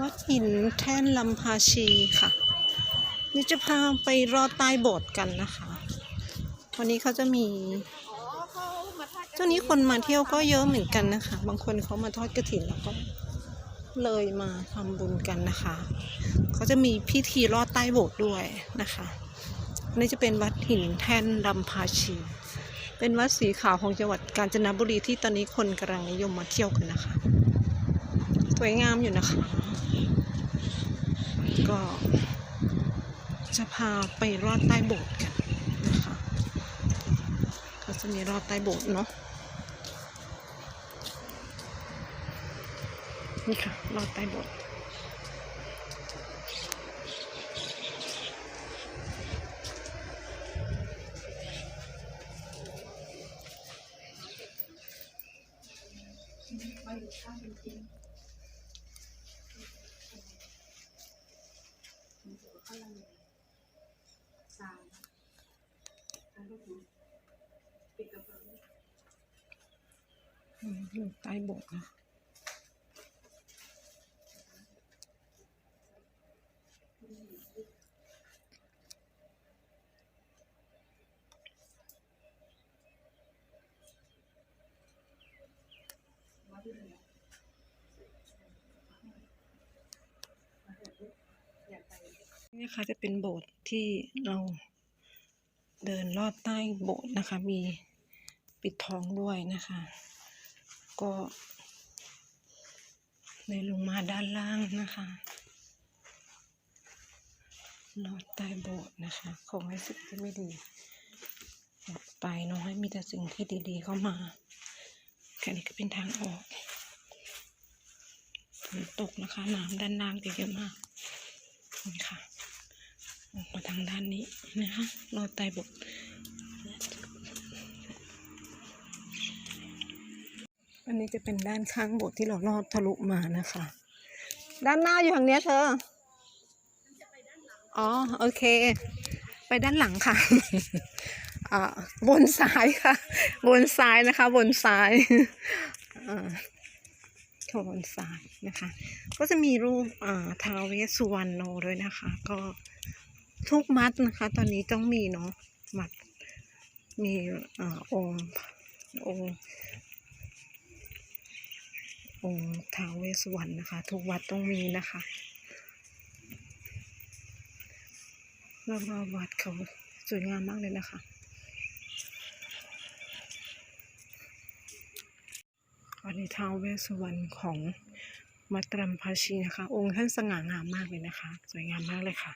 วัดหินแท่นลำพาชีค่ะ นี่จะพาไปรอดใต้โบสถ์กันนะคะ วันนี้เขาจะมีช่วงนี้คนมาเที่ยวก็เยอะเหมือนกันนะคะ บางคนเขามาทอดกระถินแล้วก็เลยมาทำบุญกันนะคะ เขาจะมีพิธีรอดใต้โบสถ์ด้วยนะคะนนี้จะเป็นวัดหินแท่นลำพาชี เป็นวัดสีขาวของจังหวัดกาญจนบุรีที่ตอนนี้คนกำลังนิยมมาเที่ยวกันนะคะ สวยงามอยู่นะคะ ก็จะพาไปรอดใต้โบสถ์กันนะคะก็จะมีรอดใต้โบสถ์เนาะนี่ค่ะรอดใต้โบสถ์อืม อยู่ใต้โบสถ์นะนี่นะคะจะเป็นโบสถ์ที่เรา เดินลอดใต้โบสถ์นะคะ มีปิดทองด้วยนะคะ ก็เลยลงมาด้านล่างนะคะลอดใต้โบสถ์นะคะขอให้สิ่งที่ไม่ดีหมดไปเนาะให้มีแต่สิ่งที่ดีๆเข้ามาแค่นี้ก็เป็นทางออกฝนตกนะคะน้ำด้านล่างเยอะมากนี่ค่ะ ออกมาทางด้านนี้นะคะรอดใต้บกอันนี้จะเป็นด้านข้างโบสถ์ที่เราลอดทะลุมานะคะ ด้านหน้าอยู่ทางเนี้ยเธอ อ๋อ โอเค ไปด้านหลังค่ะอ่าบนซ้ายค่ะ บนซ้ายนะคะ บนซ้ายอ่าโทนซ้ายนะคะ ก็จะมีรูปอ่าทาวเวสสุวรรณโนด้วยนะคะ ก็ ทุกมัดนะคะ ตอนนี้ต้องมีเนาะมัด มีอองค์องค์องค์ท้าวเวสวรรณนะคะ ทุกวัดต้องมีนะคะรอบๆวัดเขาสวยงามมากเลยนะคะ อันนี้ท้าวเวสวรรณของมัตรัมพาชีนะคะ องค์ท่านสง่างามมากเลยนะคะ สวยงามมากเลยค่ะ